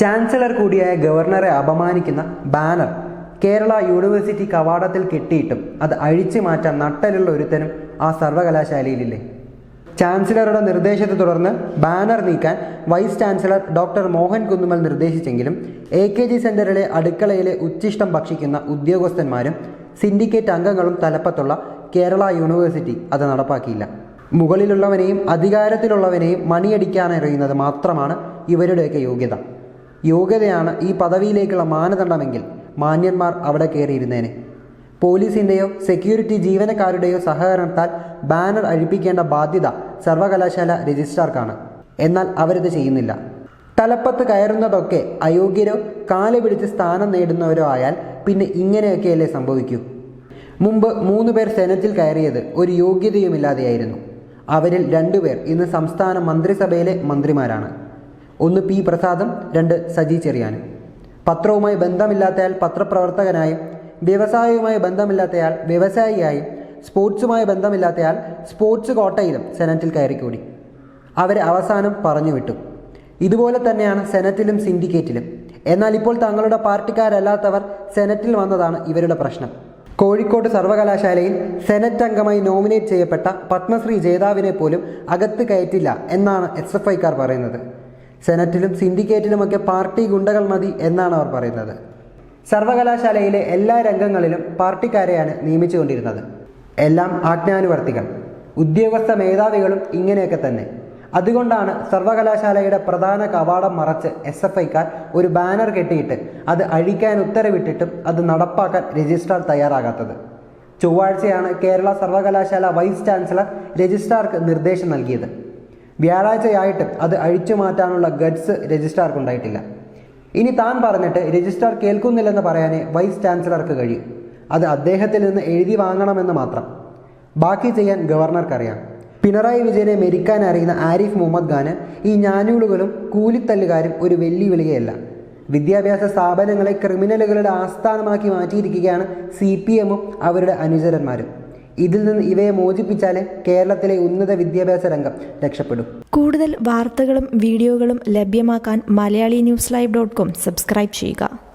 Chancellor കൂടിയായ ഗവർണറെ അപമാനിക്കുന്ന ബാനർ കേരള യൂണിവേഴ്സിറ്റി കവാടത്തിൽ കെട്ടിയിട്ടും അത് അഴിച്ചു മാറ്റാൻ നട്ടലുള്ള ഒരുത്തനും ആ സർവകലാശാലയിലില്ലേ? ചാൻസലറുടെ നിർദ്ദേശത്തെ തുടർന്ന് ബാനർ നീക്കാൻ vice chancellor doctor Mohan Kunnummal നിർദ്ദേശിച്ചെങ്കിലും A K G സെന്ററിലെ അടുക്കളയിലെ ഉച്ചിഷ്ടം ഭക്ഷിക്കുന്ന ഉദ്യോഗസ്ഥന്മാരും സിൻഡിക്കേറ്റ് അംഗങ്ങളും തലപ്പത്തുള്ള കേരള യൂണിവേഴ്സിറ്റി അത് നടപ്പാക്കിയില്ല. മുകളിലുള്ളവനെയും അധികാരത്തിലുള്ളവനെയും മണിയടിക്കാനറിയുന്നത് മാത്രമാണ് ഇവരുടെയൊക്കെ യോഗ്യത. യോഗ്യതയാണ് ഈ പദവിയിലേക്കുള്ള മാനദണ്ഡമെങ്കിൽ മാന്യന്മാർ അവിടെ കയറിയിരുന്നേനെ. പോലീസിന്റെയോ സെക്യൂരിറ്റി ജീവനക്കാരുടെയോ സഹകരണത്താൽ ബാനർ അഴിപ്പിക്കേണ്ട ബാധ്യത സർവകലാശാല രജിസ്ട്രാർക്കാണ്. എന്നാൽ അവരിത് ചെയ്യുന്നില്ല. തലപ്പത്ത് കയറുന്നതൊക്കെ അയോഗ്യരോ കാൽ പിടിച്ച് സ്ഥാനം നേടുന്നവരോ ആയാൽ പിന്നെ ഇങ്ങനെയൊക്കെയല്ലേ സംഭവിക്കൂ. മുമ്പ് മൂന്ന് പേർ സെനറ്റിൽ കയറിയത് ഒരു യോഗ്യതയുമില്ലാതെയായിരുന്നു. അവരിൽ രണ്ടുപേർ ഇന്ന് സംസ്ഥാന മന്ത്രിസഭയിലെ മന്ത്രിമാരാണ്. ഒന്ന് പി പ്രസാദും രണ്ട് സജി ചെറിയാനും. പത്രവുമായി ബന്ധമില്ലാത്തയാൾ പത്രപ്രവർത്തകനായും വ്യവസായവുമായി ബന്ധമില്ലാത്തയാൾ വ്യവസായിയായും സ്പോർട്സുമായി ബന്ധമില്ലാത്തയാൾ സ്പോർട്സ് കോട്ടയിലും സെനറ്റിൽ കയറിക്കൂടി. അവർ അവസാനം പറഞ്ഞു വിട്ടു. ഇതുപോലെ തന്നെയാണ് സെനറ്റിലും സിൻഡിക്കേറ്റിലും. എന്നാൽ ഇപ്പോൾ തങ്ങളുടെ പാർട്ടിക്കാരല്ലാത്തവർ സെനറ്റിൽ വന്നതാണ് ഇവരുടെ പ്രശ്നം. കോഴിക്കോട് സർവകലാശാലയിൽ സെനറ്റ് അംഗമായി നോമിനേറ്റ് ചെയ്യപ്പെട്ട പത്മശ്രീ ജേതാവിനെ പോലും അകത്ത് കയറ്റില്ല എന്നാണ് എസ് എഫ് ഐക്കാർ പറയുന്നത്. സെനറ്റിലും സിൻഡിക്കേറ്റിലുമൊക്കെ പാർട്ടി ഗുണ്ടകൾ മതി എന്നാണ് അവർ പറയുന്നത്. സർവകലാശാലയിലെ എല്ലാ രംഗങ്ങളിലും പാർട്ടിക്കാരെയാണ് നിയമിച്ചുകൊണ്ടിരുന്നത്. എല്ലാം ആജ്ഞാനുവർത്തികൾ ഉദ്യോഗസ്ഥ മേധാവികളും ഇങ്ങനെയൊക്കെ തന്നെ. അതുകൊണ്ടാണ് സർവകലാശാലയുടെ പ്രധാന കവാടം മറച്ച് എസ് എഫ് ഐക്കാർ ഒരു ബാനർ കെട്ടിയിട്ട് അത് അഴിക്കാൻ ഉത്തരവിട്ടിട്ടും അത് നടപ്പാക്കാൻ രജിസ്ട്രാർ തയ്യാറാകാത്തത്. ചൊവ്വാഴ്ചയാണ് കേരള സർവകലാശാല വൈസ് ചാൻസലർ രജിസ്ട്രാർക്ക് നിർദ്ദേശം നൽകിയത്. വ്യാഴാഴ്ചയായിട്ടും അത് അഴിച്ചു മാറ്റാനുള്ള ഗഡ്സ് രജിസ്ട്രാർക്കുണ്ടായിട്ടില്ല. ഇനി താൻ പറഞ്ഞിട്ട് രജിസ്ട്രാർ കേൾക്കുന്നില്ലെന്ന് പറയാനേ വൈസ് ചാൻസലർക്ക് കഴിയും. അത് അദ്ദേഹത്തിൽ നിന്ന് എഴുതി വാങ്ങണമെന്ന് മാത്രം. ബാക്കി ചെയ്യാൻ ഗവർണർക്കറിയാം. പിണറായി വിജയനെ മെരിക്കാൻ അറിയുന്ന ആരിഫ് മുഹമ്മദ് ഖാന് ഈ ഞാനൂളുകളും കൂലിത്തല്ലുകാരും ഒരു വെല്ലുവിളിയല്ല. വിദ്യാഭ്യാസ സ്ഥാപനങ്ങളെ ക്രിമിനലുകളുടെ ആസ്ഥാനമാക്കി മാറ്റിയിരിക്കുകയാണ് സി പി എമ്മും അവരുടെ അനുചരന്മാരും. ഇതിൽ നിന്ന് ഇവയെ മോചിപ്പിച്ചാലേ കേരളത്തിലെ ഉന്നത വിദ്യാഭ്യാസ രംഗം രക്ഷപ്പെടും. കൂടുതൽ വാർത്തകളും വീഡിയോകളും ലഭ്യമാക്കാൻ Malayali news live dot com subscribe ചെയ്യുക.